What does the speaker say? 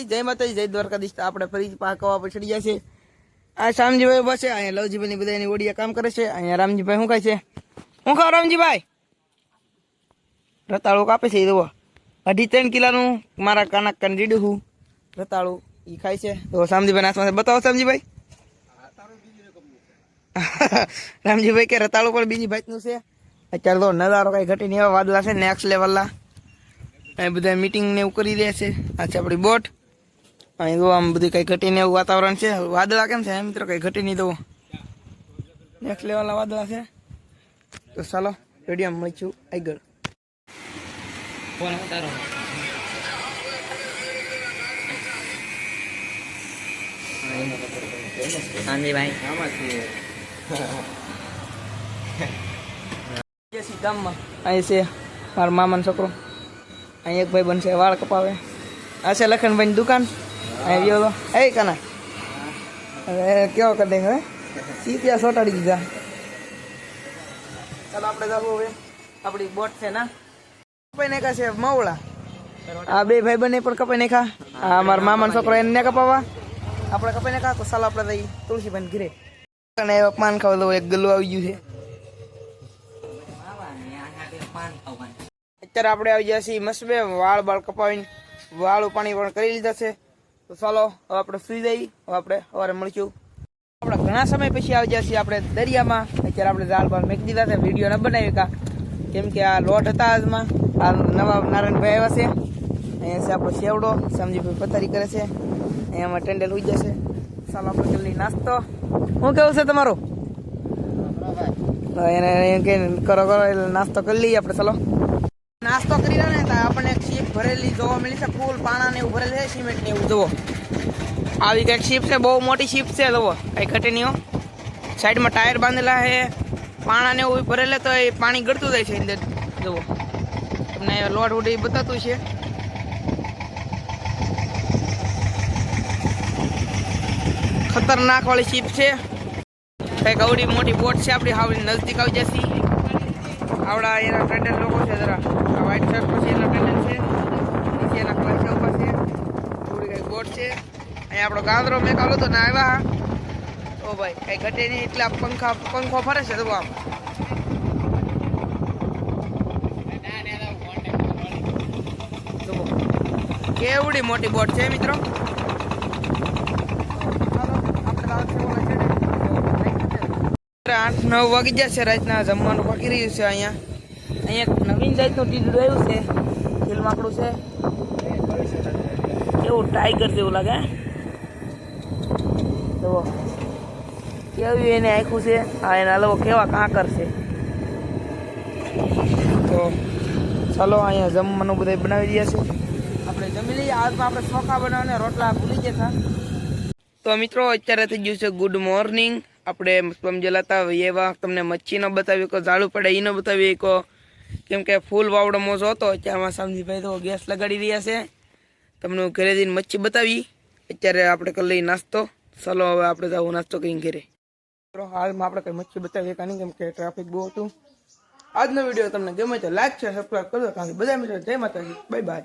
જય માતાજી, જય દ્વારકાધીશ. આપણે ફરી પાકવા જાય છે. આ શામજીભાઈ ઊભા છે, અહીંયા લવજીભાઈ બધા એની ઓડિયા કામ કરે છે. અહીંયા રામજીભાઈ શું ખાય છે? શું ખાવ રામજીભાઈ? રતાળું કાપે છે એ અઢી ત્રણ કિલાનું મારા કાના કાન હું રતાળું એ ખાય છે. તો શામજીભાઈ નાસમાં બતાવો શામજીભાઈ. રામજીભાઈ કે રતાળું પણ બીજી ભાતનું છે. અત્યારે તો નજારો કઈ ઘટી નહીં એવા વાદળા છે નેક્સ્ટ લેવલના એ બધા મીટિંગ ને એવું કરી રહ્યા છે. આ છે આપણી બોટ. અહીં તો આમ બધું કઈ ઘટીને એવું વાતાવરણ છે. વાદળા કેમ છે? મિત્રો કઈ ઘટી નહીં દઉં નેક્સ્ટ લેવલના વાદળા છે. તો ચાલો રેડિયા મળીશું આગળ. ગામમાં અહીં છે મારા મામાનો છોકરો. અહીં એક ભાઈ બનશે વાળ કપાવે. આ છે લખનભાઈની દુકાન. ગયો તો એ કના. હવે કેવો કરી દે હવે. સીપિયા સોટાડી દીધા. ચાલો આપણે જવું હવે. આપણી બોટ છે ના. કપાઈ નાખા છે મવળા આ બે ભાઈ બંને પણ કપાઈ નાખા આ મારા મામાનો છોકરો એને કપાવા આપણે કપાઈ નાખા તો ચાલો આપણે જઈ તુલસીબેન ઘરે. અને પાન ખાવા એક ગલ્લું આવી ગયું છે. અત્યારે આપણે આવી ગયા છીએ મસબે વાળ બાળ કપાવીને. વાળું પાણી પણ કરી લીધા છે. તો ચાલો હવે આપણે સુઈ જઈ હવે આપણે સવારે મળીશું. આપણે ઘણા સમય પછી આવી છીએ આપણે દરિયામાં. અત્યારે આપણે જાળ બાળ મેકી દીધા હતા વીડિયો ન બનાવી કા. કેમ કે આ લોટ હતા આજમાં. આ નવા નારાયણભાઈ આવ્યા છે. અહીંયા છે આપણો સેવડો સમજીભાઈ પથારી કરે છે. અહીંયામાં ટેન્ડલ ઉઈ જશે. ચાલો આપણે જલ્દી નાસ્તો. શું કેવું છે તમારું? એને એમ કે કરો કરો એટલે નાસ્તો કરી લઈએ આપણે. ચાલો નાસ્તો કરી લો ને તો આપણને એક શીપ ભરેલી, જોવા મળી છે, ફૂલ પાણા ને એવું ભરેલું છે સિમેન્ટ ને એવું, જુઓ. આવી કંઈક શીપ છે, બહુ મોટી શીપ છે, જુઓ. કઈ ઘટે સાઈડમાં ટાયર બાંધેલા છે પાણા ને એવું ભરેલે તો એ પાણી ગળતું જાય છે અંદર, જુઓ. તમને લોટ એ બતાતું છે. ખતરનાક વાળી શીપ છે. કંઈક અવડી મોટી બોટ છે, આપણી હાવડી નજદીક આવી જશે. આવડા એના ટેન્ડલ લોકો છે, જરા. આ શર્ટ પછી એના ટેન્ડલ છે નીચે એના કલર છે ઉપર છે થોડી કઈ બોટ છે આપણો ગાંદરો મેં કાલો તો ના આવ્યા ઓ ભાઈ, કઈ ઘટે નહીં, એટલે પંખા, પંખો ફરે છે તો આમ. કેવડી મોટી બોટ છે મિત્રો. આઠ, નવ વાગી જશે રાતના જમવાનું પાકી રહ્યું છે અહીંયા. અહીંયા એક નવીન જાતનું ટીડું આવ્યું છે, ખીલમાકડું છે. એવું ટાઈગર જેવું લાગે જુઓ કેવું એને આખું છે? આ એના લોકો કેવા કાંકર છે તો ચાલો, અહીંયા જમવાનું બધા બનાવી દઈએ છે. આપણે જમી લઈએ. આજમાં આપણે ચોખા બનાવવાને, રોટલા ભૂલી ગયા તો મિત્રો, અત્યારે થઈ ગયું છે ગુડ મોર્નિંગ આપણે સમજેલા હતા એવા. તમને મચ્છી ન બતાવી કો ઝાડુ પડે એનો બતાવી કો કેમ કે ફૂલ વાવડો મોજો હતો. અત્યારમાં સમજીભાઈ તો ગેસ લગાડી રહ્યા છે. તમને હું ઘરે જઈને મચ્છી બતાવી. અત્યારે આપણે કરી લઈએ નાસ્તો. ચાલો હવે આપણે જાવ નાસ્તો કરીને ઘેરે. હાલમાં આપણે કઈ મચ્છી બતાવીએ કાં નહીં, કેમ કે ટ્રાફિક બહુ હતું. આજનો વીડિયો તમને ગમે તો લાઈક છે સબસ્ક્રાઈબ કરજો, કારણ કે બધા મિત્રો, જય માતાજી બાય બાય